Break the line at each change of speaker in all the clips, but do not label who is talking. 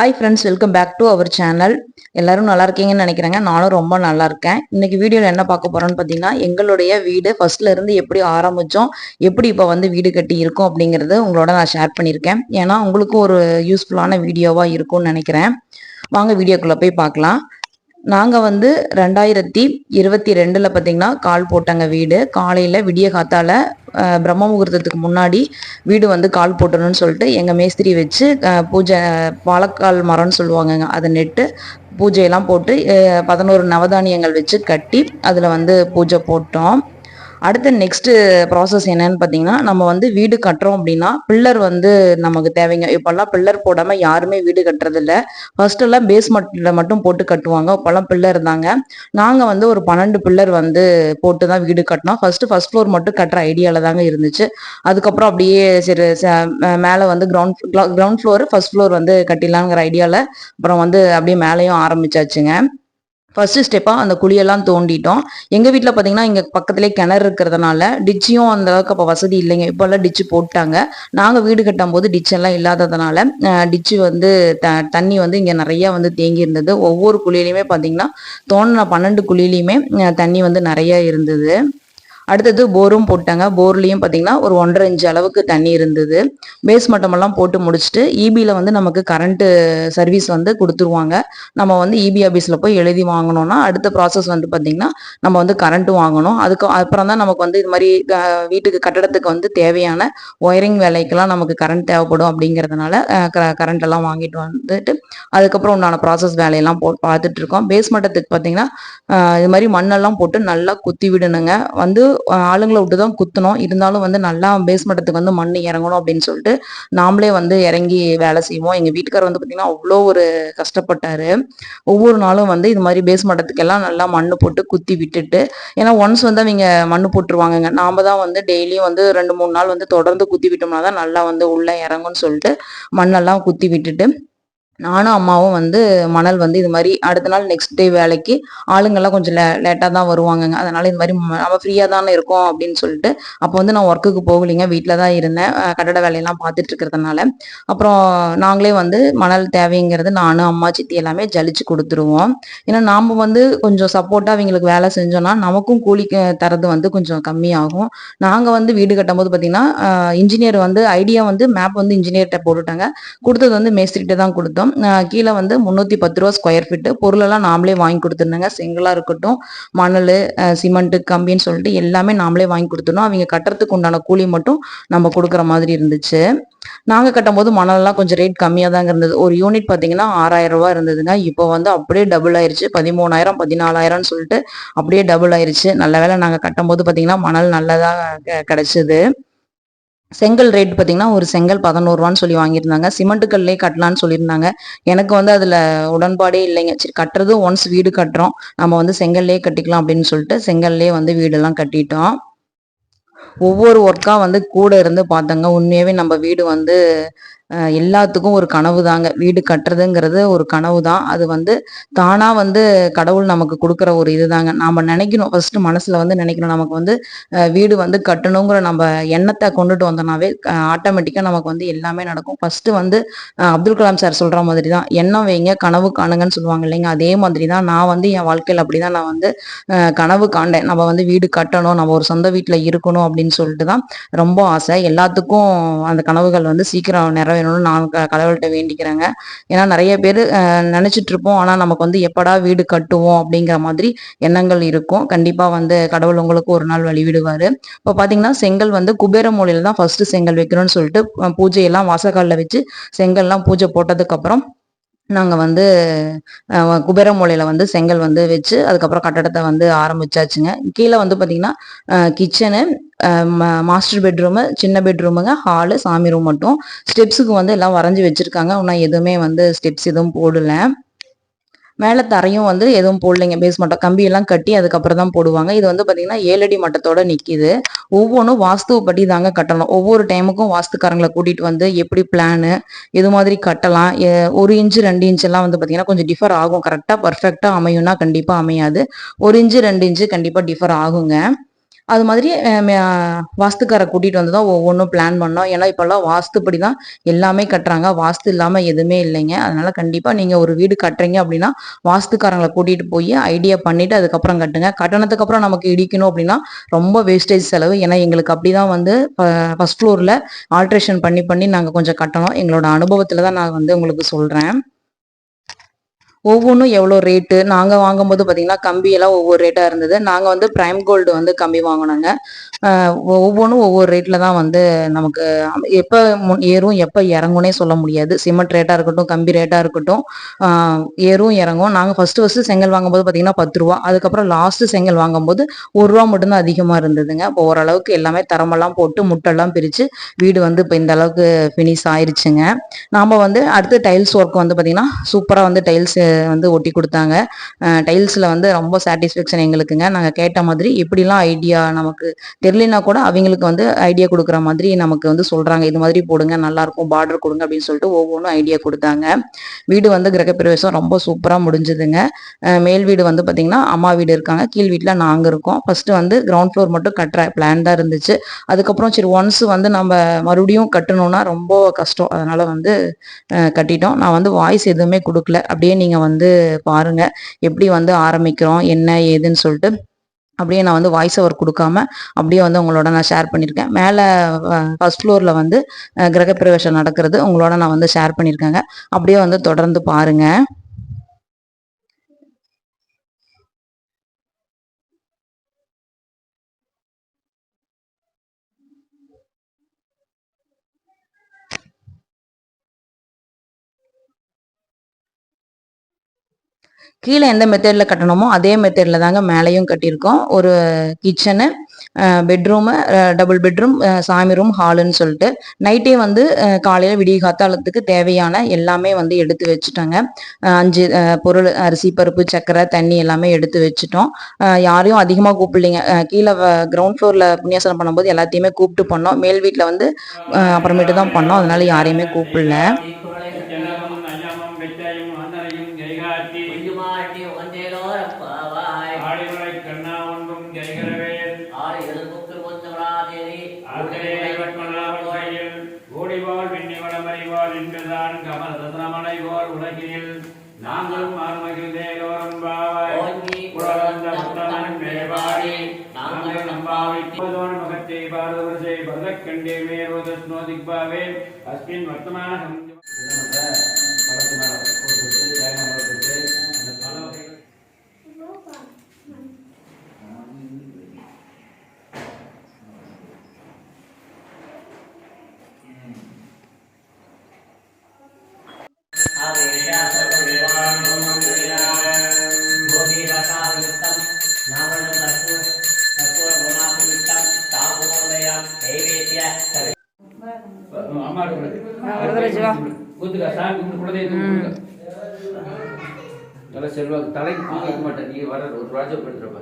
Hi friends welcome back to our channel எல்லாரும் நல்லா இருக்கீங்கன்னு நினைக்கிறேங்க. நானும் ரொம்ப நல்லா இருக்கேன். இன்னைக்கு வீடியோவில் என்ன பார்க்க போறோம்னு பார்த்தீங்கன்னா எங்களுடைய வீடு ஃபர்ஸ்ட்ல இருந்து எப்படி ஆரம்பிச்சோம் எப்படி இப்போ வந்து வீடு கட்டி இருக்கோம் அப்படிங்கிறது உங்களோட நான் ஷேர் பண்ணியிருக்கேன். ஏன்னா உங்களுக்கும் ஒரு யூஸ்ஃபுல்லான வீடியோவா இருக்கும்னு நினைக்கிறேன். வாங்க வீடியோக்குள்ள போய் பார்க்கலாம். நாங்கள் வந்து ரெண்டாயிரத்தி இருபத்தி ரெண்டில் பார்த்தீங்கன்னா கால் போட்டாங்க வீடு. காலையில் விடிய காத்தால் பிரம்ம முகூர்த்தத்துக்கு முன்னாடி வீடு வந்து கால் போட்டணும்னு சொல்லிட்டு எங்கள் மேஸ்திரி வச்சு பூஜை வாழைக்கால் மரம்னு சொல்லுவாங்கங்க அதை நெட்டு பூஜையெல்லாம் போட்டு பதினோரு நவதானியங்கள் வச்சு கட்டி அதில் வந்து பூஜை போட்டோம். அடுத்து நெக்ஸ்ட் ப்ராசஸ் என்னன்னு பார்த்தீங்கன்னா நம்ம வந்து வீடு கட்டுறோம் அப்படின்னா பில்லர் வந்து நமக்கு தேவைங்க. இப்போல்லாம் பில்லர் போடாம யாருமே வீடு கட்டுறது இல்ல ஃபர்ஸ்ட் எல்லாம் பேஸ்மெண்ட்ல மட்டும் போட்டு கட்டுவாங்க. இப்போல்லாம் பில்லர் தாங்க. நாங்க வந்து ஒரு பன்னெண்டு பில்லர் வந்து போட்டு தான் வீடு கட்டினோம். ஃபர்ஸ்ட் ஃபர்ஸ்ட் ஃப்ளோர் மட்டும் கட்டுற ஐடியால தாங்க இருந்துச்சு. அதுக்கப்புறம் அப்படியே சரி ச- மே- மேல வந்து ground ground floor first floor வந்து கட்டிடலாங்கிற ஐடியால அப்புறம் வந்து அப்படியே மேலேயும் ஆரம்பிச்சாச்சுங்க. ஃபஸ்ட்டு ஸ்டெப்பாக அந்த குழியெல்லாம் தோண்டிட்டோம். எங்கள் வீட்டில் பார்த்தீங்கன்னா இங்கே பக்கத்துலேயே கிணறு இருக்கிறதுனால டிச்சியும் அந்த அளவுக்கு அப்ப வசதி இல்லைங்க. இப்போல்லாம் டிச்சு போட்டாங்க. நாங்கள் வீடு கட்டும் போது டிச்செல்லாம் இல்லாததுனால டிச்சு வந்து த- தண்ணி வந்து இங்கே நிறையா வந்து தேங்கி இருந்தது. ஒவ்வொரு குழியிலையுமே பார்த்தீங்கன்னா தோண்டின பன்னெண்டு குழியிலையுமே தண்ணி வந்து நிறைய இருந்தது. அடுத்தது போரும் போட்டாங்க. போர்லேயும் பார்த்தீங்கன்னா ஒரு ஒன்றரை இன்ச்சு அளவுக்கு தண்ணி இருந்தது. பேஸ் மட்டமெல்லாம் போட்டு முடிச்சுட்டு இபியில் வந்து நமக்கு கரண்ட்டு சர்வீஸ் வந்து கொடுத்துருவாங்க. நம்ம வந்து இபி ஆஃபீஸில் போய் எழுதி வாங்கணும்னா அடுத்த ப்ராசஸ் வந்து பார்த்திங்கன்னா நம்ம வந்து கரண்ட்டு வாங்கணும். அதுக்கு அப்புறம் தான் நமக்கு வந்து இது மாதிரி வீட்டுக்கு கட்டடத்துக்கு வந்து தேவையான ஒயரிங் வேலைக்கெல்லாம் நமக்கு கரண்ட் தேவைப்படும் அப்படிங்கிறதுனால கரண்ட் எல்லாம் வாங்கிட்டு வந்துட்டு அதுக்கப்புறம் உண்டான ப்ராசஸ் வேலையெல்லாம் போ பார்த்துட்டு இருக்கோம். பேஸ் மட்டத்துக்கு பார்த்தீங்கன்னா இது மாதிரி மண்ணெல்லாம் போட்டு நல்லா குத்தி விடணுங்க. வந்து ஆளுங்களை விட்டு தான் குத்தணும் இருந்தாலும் வந்து நல்லா பேஸ் வந்து மண் இறங்கணும் அப்படின்னு சொல்லிட்டு நாமளே வந்து இறங்கி வேலை செய்வோம். எங்கள் வீட்டுக்காரர் வந்து பார்த்தீங்கன்னா அவ்வளோ ஒரு கஷ்டப்பட்டாரு. ஒவ்வொரு நாளும் வந்து இது மாதிரி பேஸ்மட்டத்துக்கெல்லாம் நல்லா மண் போட்டு குத்தி விட்டுட்டு ஏன்னா ஒன்ஸ் வந்து அவங்க மண் போட்டுருவாங்கங்க. நாம தான் வந்து டெய்லியும் வந்து ரெண்டு மூணு நாள் வந்து தொடர்ந்து குத்தி விட்டோம்னா தான் நல்லா வந்து உள்ளே இறங்கும்னு சொல்லிட்டு மண்ணெல்லாம் குத்தி விட்டுட்டு நானும் அம்மாவும் வந்து மணல் வந்து இது மாதிரி அடுத்த நாள் நெக்ஸ்ட் டே வேலைக்கு ஆளுங்கெல்லாம் கொஞ்சம் லே லேட்டாக தான் வருவாங்கங்க. அதனால இது மாதிரி நம்ம ஃப்ரீயாக தானே இருக்கோம் அப்படின்னு சொல்லிட்டு அப்போ வந்து நான் ஒர்க்குக்கு போகலைங்க. வீட்டில் தான் இருந்தேன். கட்டட வேலையெல்லாம் பார்த்துட்டு இருக்கிறதுனால. அப்புறம் நாங்களே வந்து மணல் தேவைங்கிறது நானும் அம்மா சித்தி எல்லாமே ஜலிச்சு கொடுத்துருவோம். ஏன்னா நாம் வந்து கொஞ்சம் சப்போர்ட்டாக அவங்களுக்கு வேலை செஞ்சோம்னா நமக்கும் கூலி தரது வந்து கொஞ்சம் கம்மியாகும். நாங்கள் வந்து வீடு கட்டும்போது பார்த்தீங்கன்னா இன்ஜினியர் வந்து ஐடியா வந்து மேப் வந்து இன்ஜினியர்கிட்ட போட்டுட்டாங்க. கொடுத்தது வந்து மேஸ்திரிகிட்ட தான் கொடுத்தோம். கீழே வந்து முந்நூற்றி பத்து ரூபா ஸ்கொயர் ஃபீட்டு பொருளெல்லாம் நாமளே வாங்கி கொடுத்துருந்தாங்க செங்கலாக இருக்கட்டும் மணல் சிமெண்ட்டு கம்பின்னு சொல்லிட்டு எல்லாமே நாமளே வாங்கி கொடுத்துருந்தோம் அவங்க கட்டுறதுக்கு உண்டான கூலி மட்டும் நம்ம கொடுக்குற மாதிரி இருந்துச்சு. நாங்கள் கட்டும்போது மணலெல்லாம் கொஞ்சம் ரேட் கம்மியாக தாங்க இருந்தது. ஒரு யூனிட் பார்த்தீங்கன்னா ஆறாயிரம் ரூபாய் இருந்ததுங்க. இப்போ வந்து அப்படியே டபுள் ஆயிருச்சு. பதிமூணாயிரம் பதினாலாயிரம்னு சொல்லிட்டு அப்படியே டபுள் ஆயிருச்சு. நல்ல வேளை நாங்கள் கட்டும்போது பார்த்தீங்கன்னா மணல் நல்லதாக கிடச்சிது. செங்கல் ரேட் பார்த்தீங்கன்னா ஒரு செங்கல் பதினோருவான்னு சொல்லி வாங்கியிருந்தாங்க. சிமெண்ட் கல்லே கட்டலான்னு சொல்லியிருந்தாங்க. எனக்கு வந்து அதில் உடன்பாடே இல்லைங்க. சரி கட்டுறது ஒன்ஸ் வீடு கட்டுறோம். நம்ம வந்து செங்கல்லே கட்டிக்கலாம் அப்படின்னு சொல்லிட்டு செங்கல்லே வந்து வீடெல்லாம் கட்டிட்டோம். ஒவ்வொரு ஒர்க்காக வந்து கூட இருந்து பார்த்தாங்க. உண்மையாகவே நம்ம வீடு வந்து எல்லாத்துக்கும் ஒரு கனவு தாங்க வீடு கட்டுறதுங்கிறது ஒரு கனவு தான் அது வந்து தானாக வந்து கடவுள் நமக்கு கொடுக்குற ஒரு இதுதாங்க. நாம் நினைக்கணும். ஃபர்ஸ்ட் மனசில் வந்து நினைக்கணும். நமக்கு வந்து வீடு வந்து கட்டணுங்கிற நம்ம எண்ணத்தை கொண்டுட்டு வந்தோம்னாவே ஆட்டோமேட்டிக்காக நமக்கு வந்து எல்லாமே நடக்கும். ஃபர்ஸ்ட் வந்து அப்துல் கலாம் சார் சொல்கிற மாதிரி தான் எண்ணம் வைங்க கனவு காணுங்கன்னு சொல்லுவாங்க இல்லைங்க. அதே மாதிரி தான் நான் வந்து என் வாழ்க்கையில் அப்படி தான் நான் வந்து கனவு காண்டேன் நம்ம வந்து வீடு கட்டணும். நம்ம ஒரு சொந்த வீட்டில் இருக்கணும் அப்படின்னு சொல்லிட்டு தான் ரொம்ப ஆசை. எல்லாத்துக்கும் அந்த கனவுகள் வந்து சீக்கிரம் வேணும்னு நான் க- கடவுள்கிட்ட வேண்டிக்கிறேங்க. ஏன்னா நிறைய பேர் நினச்சிட்டு இருப்போம் ஆனால் நமக்கு வந்து எப்படா வீடு கட்டுவோம் அப்படிங்கிற மாதிரி எண்ணங்கள் இருக்கும். கண்டிப்பாக வந்து கடவுள் உங்களுக்கு ஒரு நாள் வழி விடுவார் இப்போ பார்த்தீங்கன்னா செங்கல் வந்து குபேர மூலையில் தான் ஃபர்ஸ்ட் செங்கல் வைக்கணும்னு சொல்லிட்டு பூஜையெல்லாம் வாசக்காலில் வச்சு செங்கல்லாம் பூஜை போட்டதுக்கப்புறம் நாங்கள் வந்து குபேர மூலையில் வந்து செங்கல் வந்து வச்சு அதுக்கப்புறம் கட்டடத்தை வந்து ஆரம்பிச்சாச்சுங்க. கீழே வந்து பார்த்திங்கன்னா கிச்சனு மாஸ்டர் பெட்ரூமு சின்ன பெட்ரூமுங்க ஹாலு சாமி ரூம் மட்டும். ஸ்டெப்ஸுக்கு வந்து எல்லாம் வரைஞ்சி வச்சிருக்காங்க. ஆனால் எதுவுமே வந்து ஸ்டெப்ஸ் எதுவும் போடல. மேலே தரையும் வந்து எதுவும் போடலைங்க. பேஸ் மட்டம். கம்பியெல்லாம் கட்டி அதுக்கப்புறம் தான் போடுவாங்க. இது வந்து பாத்தீங்கன்னா ஏழடி மட்டத்தோட நிற்கிது ஒவ்வொன்றும் வாஸ்துவப்படி தாங்க கட்டணும். ஒவ்வொரு டைமுக்கும் வாஸ்துக்காரங்களை கூட்டிட்டு வந்து எப்படி பிளானு இது மாதிரி கட்டலாம். ஒரு இன்ச்சு ரெண்டு இன்ச்செல்லாம் வந்து பாத்தீங்கன்னா கொஞ்சம் டிஃபர் ஆகும். கரெக்டா பர்ஃபெக்டா அமையும்னா கண்டிப்பா அமையாது. ஒரு இன்ச்சு ரெண்டு இன்ச்சு கண்டிப்பா டிஃபர் ஆகுங்க. அது மாதிரி வாஸ்துக்காரை கூட்டிட்டு வந்து தான் ஒவ்வொன்றும் பிளான் பண்ணோம். ஏன்னா இப்போல்லாம் வாஸ்துப்படி தான் எல்லாமே கட்டுறாங்க. வாஸ்து இல்லாமல் எதுவுமே இல்லைங்க. அதனால கண்டிப்பாக நீங்கள் ஒரு வீடு கட்டுறீங்க அப்படின்னா வாஸ்துக்காரங்களை கூட்டிட்டு போய் ஐடியா பண்ணிட்டு அதுக்கப்புறம் கட்டுங்க. கட்டணத்துக்கு அப்புறம் நமக்கு இடிக்கணும் அப்படின்னா ரொம்ப வேஸ்டேஜ் செலவு. ஏன்னா எங்களுக்கு அப்படி தான் வந்து ஃபர்ஸ்ட் ஃப்ளோரில் ஆல்ட்ரேஷன் பண்ணி பண்ணி நாங்கள் கொஞ்சம் கட்டணும். எங்களோட அனுபவத்தில் தான் நான் வந்து உங்களுக்கு சொல்கிறேன் ஒவ்வொன்றும் எவ்வளோ ரேட்டு நாங்கள் வாங்கும்போது பார்த்தீங்கன்னா கம்பியெல்லாம் ஒவ்வொரு ரேட்டாக இருந்தது. நாங்கள் வந்து ப்ரைம் கோல்டு வந்து கம்பி வாங்கினோங்க. ஒவ்வொன்றும் ஒவ்வொரு ரேட்டில் தான் வந்து நமக்கு எப்போ ஏறும் எப்போ இறங்குனே சொல்ல முடியாது. சிமெண்ட் ரேட்டாக இருக்கட்டும் கம்பி ரேட்டாக இருக்கட்டும் ஏறும் இறங்கும். நாங்கள் ஃபஸ்ட்டு ஃபஸ்ட்டு செங்கல் வாங்கும்போது பார்த்தீங்கன்னா பத்து ரூபா. அதுக்கப்புறம் லாஸ்ட்டு செங்கல் வாங்கும்போது ஒரு ரூபா மட்டும்தான் அதிகமாக இருந்ததுங்க. இப்போ ஓரளவுக்கு எல்லாமே தரமெல்லாம் போட்டு முட்டெல்லாம் பிரித்து வீடு வந்து இப்போ இந்த அளவுக்கு ஃபினிஷ் ஆயிடுச்சுங்க நாம் வந்து அடுத்து டைல்ஸ் ஒர்க் வந்து பார்த்திங்கன்னா சூப்பராக வந்து டைல்ஸ் வந்து ஒட்டி கொடுத்தாங்க. டைல்ஸில் வந்து ரொம்ப சாட்டிஸ்ஃபேக்ஷன் எங்களுக்குங்க. நாங்கள் கேட்ட மாதிரி எப்படிலாம் ஐடியா நமக்கு தெரியலனா கூட அவங்களுக்கு வந்து ஐடியா கொடுக்குற மாதிரி நமக்கு வந்து சொல்கிறாங்க இது மாதிரி போடுங்க நல்லாயிருக்கும் பார்டர் கொடுங்க அப்படின்னு சொல்லிட்டு ஒவ்வொன்றும் ஐடியா கொடுத்தாங்க. வீடு வந்து கிரகப்பிரவேசம் ரொம்ப சூப்பராக முடிஞ்சுதுங்க. மேல் வீடு வந்து பார்த்திங்கன்னா அம்மா வீடு இருக்காங்க. கீழ் வீட்டில் நாங்கள் இருக்கோம். ஃபஸ்ட்டு வந்து கிரவுண்ட் ஃப்ளோர் மட்டும் கட்டுற பிளான் தான் இருந்துச்சு. அதுக்கப்புறம் சரி ஒன்ஸ் வந்து நம்ம மறுபடியும் கட்டணும்னா ரொம்ப கஷ்டம். அதனால் வந்து கட்டிட்டோம். நான் வந்து வாய்ஸ் எதுவுமே கொடுக்கல. அப்படியே நீங்கள் வந்து பாருங்கள் எப்படி வந்து ஆரம்பிக்கிறோம் என்ன ஏதுன்னு சொல்லிட்டு அப்படியே நான் வந்து வாய்ஸ் ஓவர் கொடுக்காம அப்படியே வந்து உங்களோட நான் ஷேர் பண்ணியிருக்கேன். மேலே ஃபர்ஸ்ட் ஃப்ளோரில் வந்து கிரகப்பிரவேசம் நடக்கிறது உங்களோட நான் வந்து ஷேர் பண்ணியிருக்கேங்க. அப்படியே வந்து தொடர்ந்து பாருங்கள் கீழே எந்த மெத்தடில் கட்டணுமோ அதே மெத்தடில் தாங்க மேலேயும் கட்டியிருக்கோம். ஒரு கிச்சனு பெட்ரூமு டபுள் பெட்ரூம் சாமி ரூம் ஹாலுன்னு சொல்லிட்டு நைட்டே வந்து காலையில் விடிய காத்தாலத்துக்கு தேவையான எல்லாமே வந்து எடுத்து வச்சுட்டாங்க. அஞ்சு பொருள் அரிசி பருப்பு சக்கரை தண்ணி எல்லாமே எடுத்து வச்சுட்டோம். யாரையும் அதிகமாக கூப்பிடலைங்க. கீழே கிரவுண்ட் ஃப்ளோரில் புண்ணியாசனம் பண்ணும்போது எல்லாத்தையுமே கூப்பிட்டு பண்ணோம் மேல் வீட்டில் வந்து அப்புறமேட்டு தான் பண்ணோம். அதனால யாரையுமே கூப்பிடல.
போல் உலகினில் நாங்களும் பாவாய் குழந்த புத்தமன் மேவாடி நாங்கள் நம்பாவை மகத்தை பாரதவரசை பரதக்கண்டே மேரோத ஸ்னோதிக்பாவே அஸ்மின் வர்த்தமான அம்மா
வா.
கூத்துக்கா சாமி கும்பிட்டு குலதெய்வம் நல்ல செல்வாக்கு தலைக்கு பூ வைக்க மாட்டேன். நீ வர ஒரு ராஜா படுத்துறப்ப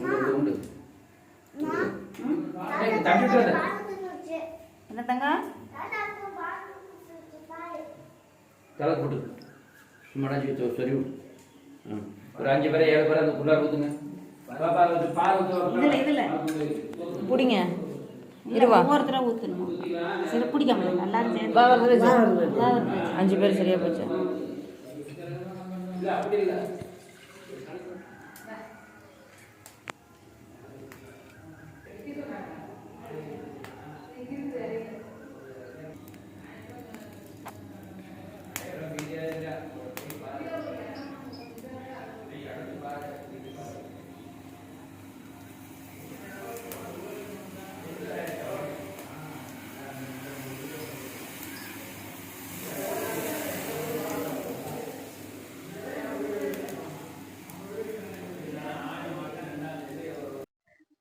உண்டு உண்டு உண்டு. ஏய், தட்டிட்டு வர.
என்ன? தங்க?
தலை போட்டு சும்மாடா வச்சு சரி விடு. ஆ. ஒரு அஞ்சு பேரை ஏழு பேரை அந்த புள்ளார் ஊத்துங்க. பாப்பா பால் ஊத்து.
பிடிங்க. இருவா.
ஒவ்வொருத்தரா ஊத்தணும் சரி பிடிக்காம
வரதராஜ். அஞ்சு பேர் சரியா போச்சு.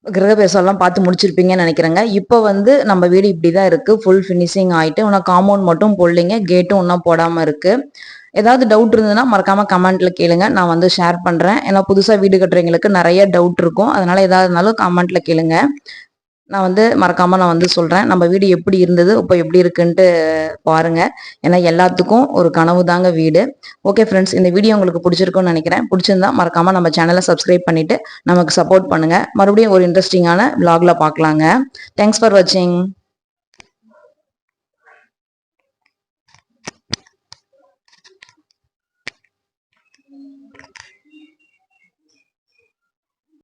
கிரகப்பிரவேசம்லாம் பார்த்து முடிச்சிருப்பீங்கன்னு நினைக்கிறேங்க. இப்போ வந்து நம்ம வீடு இப்படி தான் இருக்குது ஃபுல் ஃபினிஷிங் ஆகிட்டு இன்னும் காம்பவுண்ட் மட்டும் போடலைங்க. கேட்டும் இன்னும் போடாமல் இருக்குது ஏதாவது டவுட் இருந்ததுன்னா மறக்காம கமெண்ட்ல கேளுங்க. நான் வந்து ஷேர் பண்ணுறேன் ஏன்னா புதுசாக வீடு கட்டுறவங்களுக்கு நிறைய டவுட் இருக்கும். அதனால ஏதாவது இருந்தாலும் கமெண்ட்ல கேளுங்க. நான் வந்து மறக்காமல் நான் வந்து சொல்கிறேன் நம்ம வீடு எப்படி இருந்தது இப்போ எப்படி இருக்குன்ட்டு பாருங்கள் ஏன்னா எல்லாத்துக்கும் ஒரு கனவு தாங்க வீடு. ஓகே ஃப்ரெண்ட்ஸ் இந்த வீடியோ உங்களுக்கு பிடிச்சிருக்கும்னு நினைக்கிறேன். பிடிச்சிருந்தா மறக்காமல் நம்ம சேனலை சப்ஸ்கிரைப் பண்ணிவிட்டு நமக்கு சப்போர்ட் பண்ணுங்கள் மறுபடியும் ஒரு இன்ட்ரெஸ்டிங்கான விலாகில் பார்க்கலாங்க. தேங்க்ஸ் ஃபார் வாட்சிங்